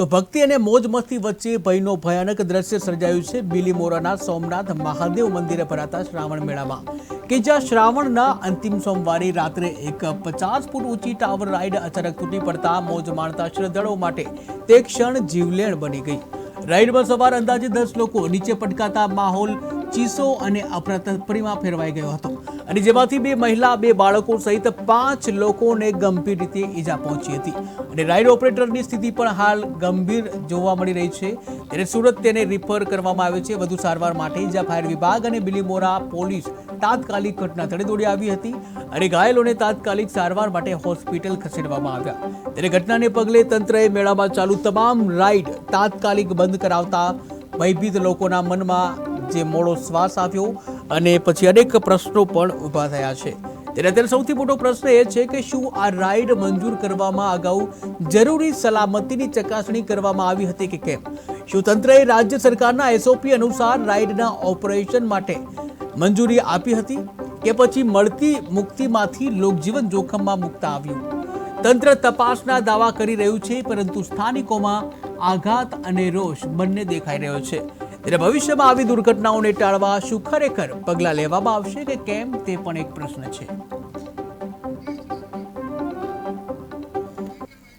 તો ભક્તિ અને મોજ મસ્તી વચ્ચે ભયનો ભયાનક દ્રશ્ય સર્જાયું છે. બિલીમોરાના સોમનાથ મહાદેવ મંદિરે ભરાતા શ્રાવણ મેળામાં. કે જ્યાં શ્રાવણના અંતિમ સોમવારે રાત્રે એક પચાસ ફૂટ ઊંચી ટાવર રાઈડ અચાનક તૂટી પડતા મોજ માણતા શ્રદ્ધાળુઓ માટે તે ક્ષણ જીવલેણ બની ગઈ. રાઈડમાં સવાર અંદાજે દસ લોકો નીચે પટકાતા માહોલ ચીસો અને અફરાતફરીમાં ફેરવાઈ ગયો હતો. અને જેમાંથી બે મહિલા, બે બાળકો સહિત પાંચ લોકોને ગંભીર રીતે ઈજા પહોંચી હતી. અને રાઈડ ઓપરેટરની સ્થિતિ પણ હાલ ગંભીર જોવા મળી રહી છે. ત્યારે સુરત તેને રિફર કરવામાં આવે છે. વધુ સારવાર માટે જ્યાં ફાયર વિભાગ અને બિલીમોરા પોલીસ તાત્કાલિક ઘટના સ્થળે દોડી આવી હતી અને ઘાયલોને તાત્કાલિક સારવાર માટે હોસ્પિટલ ખસેડવામાં આવ્યા. ત્યારે ઘટનાને પગલે તંત્રએ મેળામાં ચાલુ તમામ રાઈડ તાત્કાલિક બંધ કરાવતા ભયભીત લોકોના મનમાં જે મોડો શ્વાસ આવ્યો અને પછી અનેક પ્રશ્નો પણ ઊભા થયા છે. ત્યારે અત્યારે સૌથી મોટો પ્રશ્ન એ છે કે શું આ રાઈડ મંજૂર કરવામાં અગાઉ જરૂરી સલામતીની ચકાસણી કરવામાં આવી હતી કે કેમ? શું તંત્રએ રાજ્ય સરકારના એસઓપી અનુસાર રાઈડના ઓપરેશન માટે મંજૂરી આપી હતી કે પછી મળતી મુક્તિમાંથી લોકજીવન જોખમમાં મૂકતા આવ્યું? તંત્ર તપાસના દાવા કરી રહ્યું છે, પરંતુ સ્થાનિકોમાં આઘાત અને રોષ બંને દેખાઈ રહ્યો છે. ત્યારે ભવિષ્યમાં આવી દુર્ઘટનાઓને ટાળવા શું ખરેખર પગલાં લેવામાં આવશે કે કેમ તે પણ એક પ્રશ્ન છે.